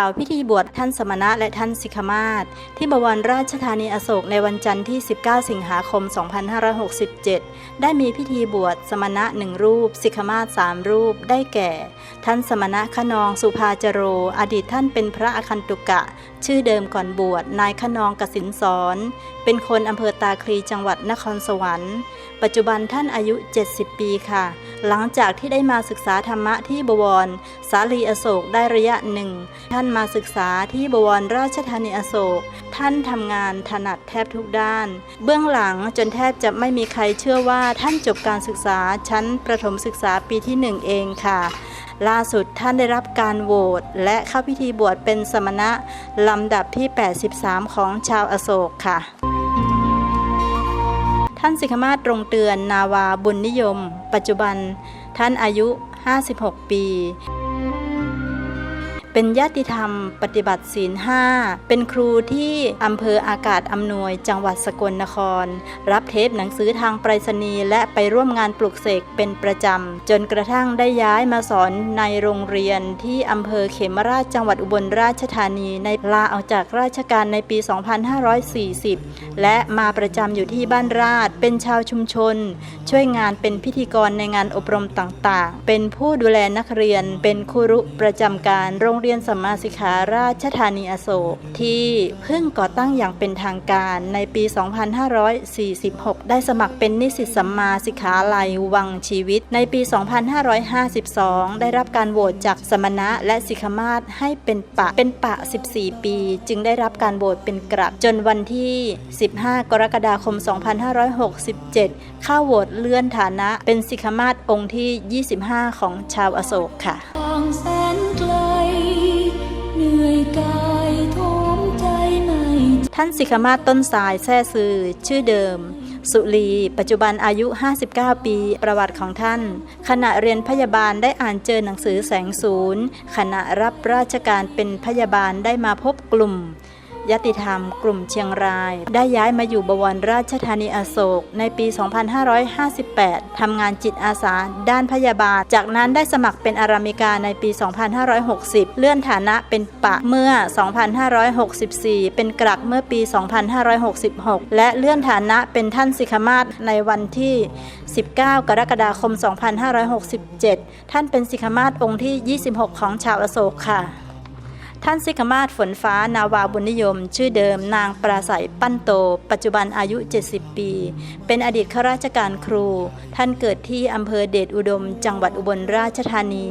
ข่าวพิธีบวชท่านสมณะและท่านสิกขมาศที่บวรราชธานีอโศกในวันจันทร์ที่ 19 สิงหาคม 2567 ได้มีพิธีบวชสมณะหนึ่งรูป สิกขมาศสามรูปได้แก่ ท่านสมณะขนองสุภาจโร อดีตท่านเป็นพระอคันตุกะ ชื่อเดิมก่อนบวชนายขนองกสินสอนเป็นคนอำเภอตาคลีจังหวัดนครสวรรค์ปัจจุบันท่านอายุ 70 ปีค่ะ หลังจากที่ได้มาศึกษาธรรมะที่บวร สาลีอโศกได้ระยะหนึ่ง ท่านมาศึกษาที่บวรราชธานีอโศก ท่านทำงานถนัดแทบทุกด้าน เบื้องหลังจนแทบจะไม่มีใครเชื่อว่าท่านจบการศึกษาชั้นประถมศึกษาปีที่หนึ่งเองค่ะล่าสุดท่านได้รับการโหวตและเข้าพิธีบวชเป็นสมณะลำดับที่ 83 ของชาวอโศกค่ะ ท่านสิกขมาศตรงเตือนนาวาบุญนิยม ปัจจุบันท่านอายุ 56 ปี เป็นญาติธรรม ปฏิบัติศีลห้าเป็นครูที่อำเภออากาศอำนวยจังหวัดสกลนคร รับเทปหนังสือทางไปรษณีย์และไปร่วมงานปลุกเสกเป็นประจำ จนกระทั่งได้ย้ายมาสอนในโรงเรียนที่อำเภอเขมราชจังหวัดอุบลราชธานี ในลาออกจากราชการในปี 2540 และมาประจำอยู่ที่บ้านราชเป็นชาวชุมชน ช่วยงานเป็นพิธีกรในงานอบรมต่างๆ เป็นผู้ดูแลนักเรียนเป็นครูรุประจำการโรงเรียนสัมมาสิกขาราชธานีอโศกที่เพิ่งก่อตั้งอย่างเป็นทางการในปี 2546 ได้สมัครเป็นนิสิตสัมมาสิกขาลัยวังชีวิต ในปี 2552 ได้รับการโหวตจากสมณะและสิกขมาศให้เป็นปะเป็นปะ 14 ปี จึงได้รับการโหวตเป็นกลับจนวันที่ 15 กรกฎาคม 2567 เข้าโหวตเลื่อนฐานะเป็นสิกขมาศองค์ที่ 25 ของชาวอโศกค่ะ ท่านสิกขมาศต้นสายแท่ซือ ชื่อเดิม สุรี ปัจจุบันอายุ 59 ปี ประวัติของท่าน ขณะเรียนพยาบาลได้อ่านเจอหนังสือแสงศูนย์ ขณะรับราชการเป็นพยาบาลได้มาพบกลุ่ม ยติธรรม กลุ่มเชียงราย ได้ย้ายมาอยู่บวรราชธานีอโศก ในปี 2558 ทำงานจิตอาสา ด้านพยาบาล จากนั้นได้สมัครเป็นอารามิกาในปี 2560 เลื่อนฐานะเป็นปะเมื่อ 2564 เป็นกลักเมื่อปี 2566 และเลื่อนฐานะเป็นท่านสิกขมาศในวันที่ 19 กรกฎาคม 2567 ท่านเป็นสิกขมาศองค์ที่ 26 ของชาวอโศกค่ะ ท่านสิกมาศฝนฟ้านาวาบุญนิยม ชื่อเดิมนางปราศัยปั้นโต ปัจจุบันอายุ 70 ปี เป็นอดีตข้าราชการครู ท่านเกิดที่อำเภอเดชอุดม จังหวัดอุบลราชธานี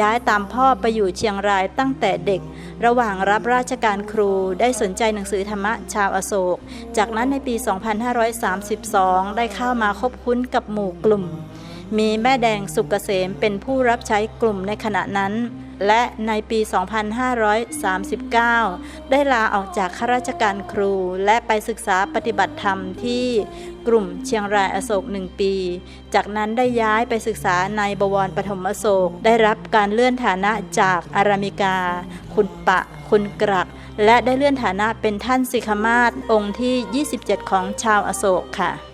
ย้ายตามพ่อไปอยู่เชียงรายตั้งแต่เด็ก ระหว่างรับราชการครูได้สนใจหนังสือธรรมะชาวอโศก จากนั้นในปี 2532 ได้เข้ามาคบคุ้นกับหมู่กลุ่ม มีแม่แดงสุกเกษมเป็นผู้รับใช้กลุ่มในขณะนั้น และในปี 2539 ได้ลาออกจากข้าราชการครู และไปศึกษาปฏิบัติธรรมที่กลุ่มเชียงรายอโศกหนึ่งปี จากนั้นได้ย้ายไปศึกษาในบวรปฐมอโศก ได้รับการเลื่อนฐานะจากอารามิกา คุณปะ คุณกรัก และได้เลื่อนฐานะเป็นท่านสิกขมาศองค์ที่ 27 ของชาวอโศกค่ะ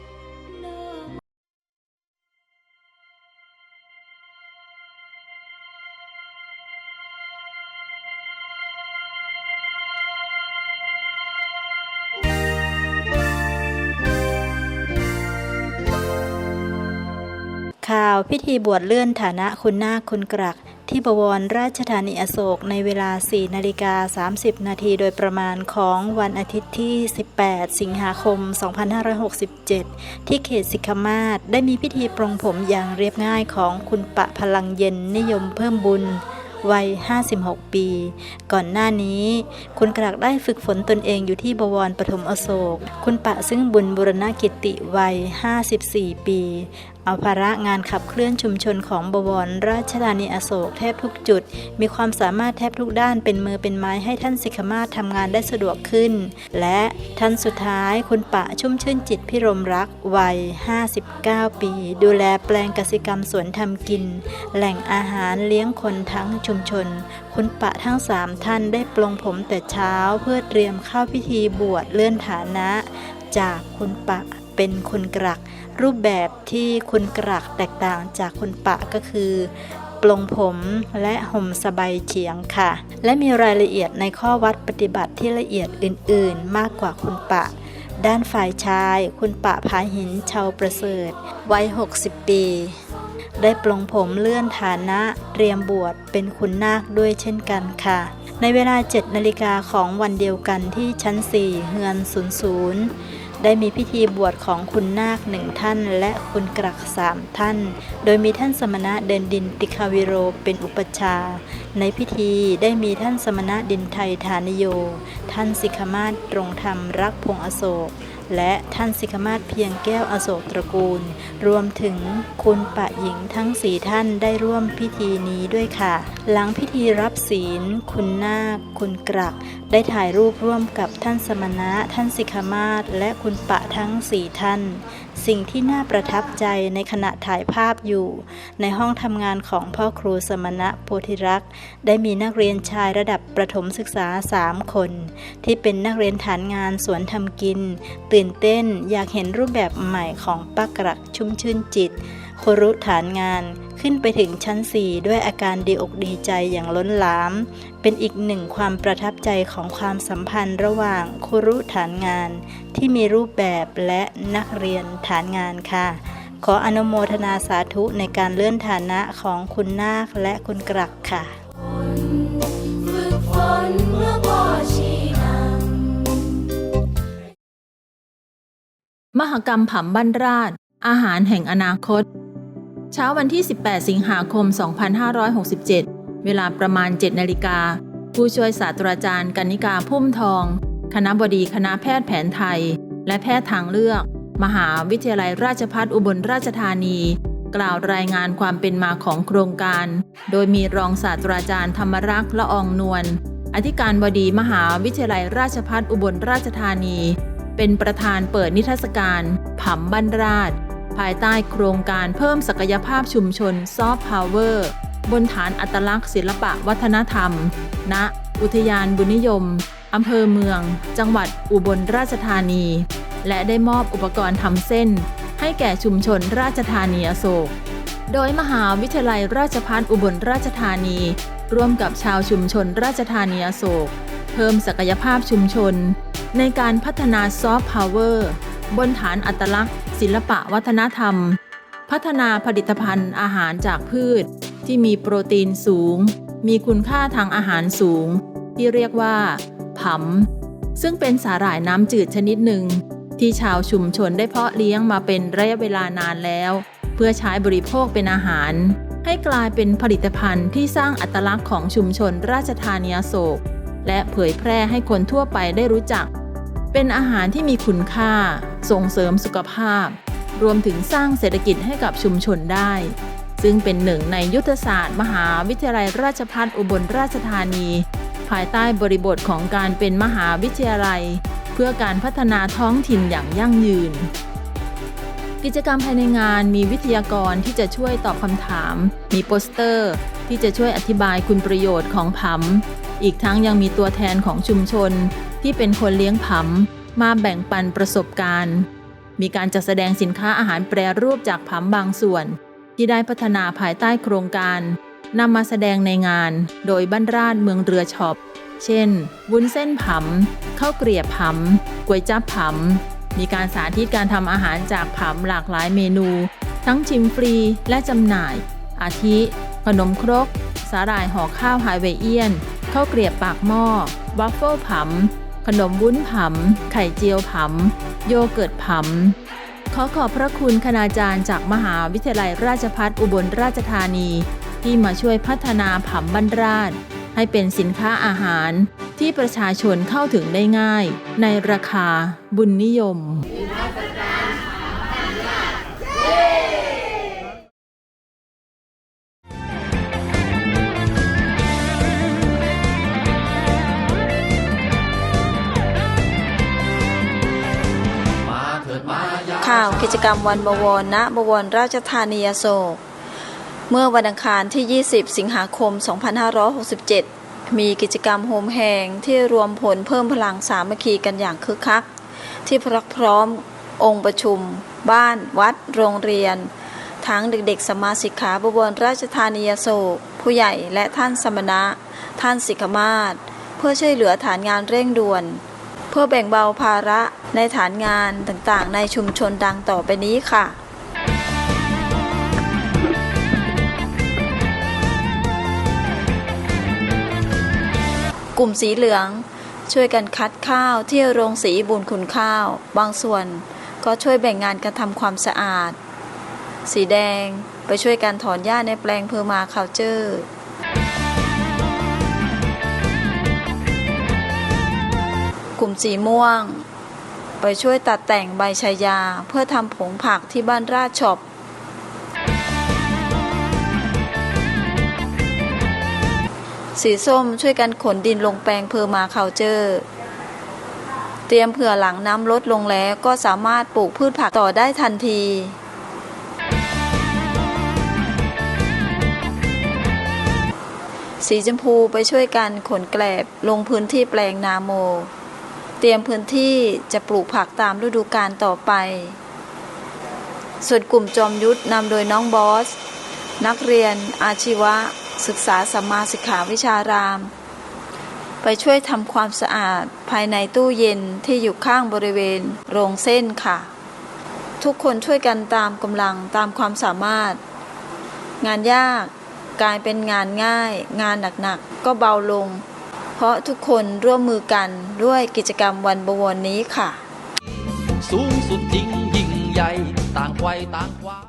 าวพิธีบวชเลื่อนฐานะคุณนาคคุณกรัก ที่บวรราชธานีอโศกในเวลา 4 นาฬิกา 30 นาทีโดยประมาณของวันอาทิตย์ที่ 18 สิงหาคม 2567 ที่เขตสิกขมาศได้มีพิธีปรงผมอย่างเรียบง่ายของคุณปะพลังเย็นนิยมเพิ่มบุญวัย 56 ปี ก่อนหน้านี้ คุณกรักได้ฝึกฝนตนเองอยู่ที่บวรปฐมอโศก คุณปะซึ่งบุญบุรณกิติวัย 54 ปี เอาภาระงานขับเคลื่อนชุมชนของบวรราชธานีอโศกแทบทุกจุด มีความสามารถแทบทุกด้านเป็นมือเป็นไม้ให้ท่านสิกขมาศทำงานได้สะดวกขึ้น และท่านสุดท้ายคุณปะชุ่มชื่นจิตพิรมรักวัย 59 ปี ดูแลแปลงกสิกรรมสวนทำกิน แหล่งอาหารเลี้ยงคนทั้งชุมชน คุณปะทั้งสามท่านได้ปลงผมแต่เช้าเพื่อเตรียมเข้าพิธีบวชเลื่อนฐานะ จากคุณปะ เป็นคุณกรัก รูปแบบที่คุณกรักแตกต่างจากคุณปะก็คือปลงผมและห่มสบายเฉียงค่ะ และมีรายละเอียดในข้อวัดปฏิบัติที่ละเอียดอื่นๆ มากกว่าคุณปะ ด้านฝ่ายชายคุณปะพาหินชาวประเสริฐวัย 60 ปีได้ปลงผมเลื่อนฐานะเตรียมบวชเป็นคุณนาคด้วยเช่นกันค่ะ ในเวลา 7 นาฬิกาของวันเดียวกันที่ชั้น 4 เฮือน 00 ได้มีพิธีบวชของคุณนาคหนึ่งท่าน และคุณกรักสามท่าน โดยมีท่านสมณะเดินดินติคาวิโรเป็นอุปชา ในพิธีได้มีท่านสมณะดินไทยฐานิโย ท่านสิกขมาศตรงธรรมรักพงอโศก และท่านสิกขมาศเพียงแก้วอโศกตระกูล รวมถึงคุณปะหญิงทั้งสี่ท่านได้ร่วมพิธีนี้ด้วยค่ะ หลังพิธีรับศีล คุณนาค คุณกรัก ได้ถ่ายรูปร่วมกับท่านสมณะ ท่านสิกขมาศและคุณปะทั้งสี่ท่านสิ่งที่น่าประทับใจในขณะถ่ายภาพอยู่ ในห้องทำงานของพ่อครูสมณะโพธิรักษ์ ได้มีนักเรียนชายระดับประถมศึกษาสามคน ที่เป็นนักเรียนฐานงานสวนทำกิน ตื่นเต้นอยากเห็นรูปแบบใหม่ของป้ากระชุ่มชื่นจิต ครุฐานงานขึ้นไปถึงชั้น4ด้วยอาการดีอกดีใจอย่างล้นหลาม เป็นอีกหนึ่งความประทับใจของความสัมพันธ์ระหว่างครุฐานงาน ที่มีรูปแบบและนักเรียนฐานงานค่ะ ขออนุโมทนาสาธุในการเลื่อนฐานะของคุณนาคและคุณกรักค่ะฝึกฝนเมื่อพอชีมหกรรมผำบ้านราช อาหารแห่งอนาคต เช้าวันที่ 18 สิงหาคม 2567 เวลาประมาณ 7 นาฬิกา ผู้ช่วยศาสตราจารย์กนิกาพุ่มทอง คณะบดีคณะแพทย์แผนไทย และแพทย์ทางเลือก มหาวิทยาลัยราชภัฏอุบลราชธานี กล่าวรายงานความเป็นมาของโครงการ โดยมีรองศาสตราจารย์ธรรมรักษ์ละอองนวล อธิการบดีมหาวิทยาลัยราชภัฏอุบลราชธานี เป็นประธานเปิดนิทรรศการผำบ้านราช ภายใต้โครงการเพิ่มศักยภาพชุมชนซอฟต์พาวเวอร์บนฐานอัตลักษณ์ศิลปะวัฒนธรรม ณ อุทยานบุญนิยม อำเภอเมือง จังหวัดอุบลราชธานี และได้มอบอุปกรณ์ทำเส้น ให้แก่ชุมชนราชธานีอโศก โดยมหาวิทยาลัยราชภัฏอุบลราชธานี ร่วมกับชาวชุมชนราชธานีอโศก เพิ่มศักยภาพชุมชน ในการพัฒนาซอฟต์พาวเวอร์ บนฐานอัตลักษณ์ ศิลปะวัฒนธรรม พัฒนาผลิตภัณฑ์อาหารจากพืช ที่มีโปรตีนสูง มีคุณค่าทางอาหารสูง ที่เรียกว่าผำซึ่งเป็นสาหร่ายน้ำจืดชนิดหนึ่ง ที่ชาวชุมชนได้เพาะเลี้ยงมาเป็นระยะเวลานานแล้ว เพื่อใช้บริโภคเป็นอาหาร ให้กลายเป็นผลิตภัณฑ์ที่สร้างอัตลักษณ์ของชุมชนราชธานีโศก และเผยแพร่ให้คนทั่วไปได้รู้จักเป็นอาหารที่มีคุณค่า ส่งเสริมสุขภาพ รวมถึงสร้างเศรษฐกิจให้กับชุมชนได้ ซึ่งเป็นหนึ่งในยุทธศาสตร์ มหาวิทยาลัยราชภัฏอุบลราชธานี ภายใต้บริบทของการเป็นมหาวิทยาลัย เพื่อการพัฒนาท้องถิ่นอย่างยั่งยืน กิจกรรมภายในงานมีวิทยากรที่จะช่วยตอบคำถาม มีโปสเตอร์ ที่จะช่วยอธิบายคุณประโยชน์ของผำอีกทั้งยังมีตัวแทนของชุมชนที่เป็นคนเลี้ยงผำ มาแบ่งปันประสบการณ์ มีการจัดแสดงสินค้าอาหารแปรรูปจากผำบางส่วน ที่ได้พัฒนาภายใต้โครงการนำมาแสดงในงาน โดยบ้านราชเมืองเรือช็อป เช่น วุ้นเส้นผำข้าวเกรียบผำก๋วยจั๊บผำมีการสาธิตการทำอาหารจากผำหลากหลายเมนู ทั้งชิมฟรีและจำหน่าย อาทิ ขนมครก สาหร่ายห่อข้าวไฮเวเอียนข้าวเกรียบปากหม้อวัฟเฟิลผำ ขนมวุ้นผำ ไข่เจียวผำ โยเกิร์ตผำ ขอขอบพระคุณคณาจารย์จากมหาวิทยาลัยราชพัฒอุบลราชธานี ที่มาช่วยพัฒนาผำบรรราช ให้เป็นสินค้าอาหารที่ประชาชนเข้าถึงได้ง่าย ในราคาบุญนิยมาวกิจกรรมวันบวรณบวรราชธานีอโศก เมื่อวันอังคารที่ 20 สิงหาคม 2567 มีกิจกรรมโฮมแหงที่รวมผลเพิ่มพลังสามัคคีกันอย่างคึกคัก ที่พรักพร้อมองค์ประชุม บ้าน วัด โรงเรียน ทั้งเด็กๆ สมาสิกขาบวรราชธานียโศก ผู้ใหญ่และท่านสมณะ ท่านสิกขมาศเพื่อช่วยเหลือฐานงานเร่งด่วน พื่อแบ่งเบาภาระในฐานงานต่างๆ ในชุมชนดังต่อไปนี้ค่ะกลุ่มสีเหลือง ช่วยกันคัดข้าวที่โรงสีบุญคุณข้าว บางส่วนก็ช่วยแบ่งงานการทำความสะอาด สีแดงไปช่วยการถอนหญ้าในแปลงเพอร์มาคาวเจอร์ กลุ่มสีม่วง ไปช่วยตัดแต่งใบชายาเพื่อทำผงผักที่บ้านราชช็อปสีส้มช่วยกันขนดินลงแปลงเพอร์มาคาเจอร์ เตรียมเผื่อหลังน้ำลดลงแล้วก็สามารถปลูกพืชผักต่อได้ทันที สีชมพูไปช่วยกันขนแกลบลงพื้นที่แปลงนาโม เตรียมพื้นที่จะปลูกผักตามฤดูกาลต่อไป ส่วนกลุ่มจอมยุทธนำโดยน้องบอส นักเรียนอาชีวะ ศึกษาสัมมาสิกขาวิชาราม ไปช่วยทำความสะอาดภายในตู้เย็นที่อยู่ข้างบริเวณโรงเส้นค่ะ ทุกคนช่วยกันตามกำลังตามความสามารถ งานยากกลายเป็นงานง่าย งานหนักๆก็เบาลง เพราะทุกคนร่วมมือกันด้วยกิจกรรมวันบวรนี้ค่ะ สูงสุดจริงยิ่งใหญ่ต่างวัยต่างความ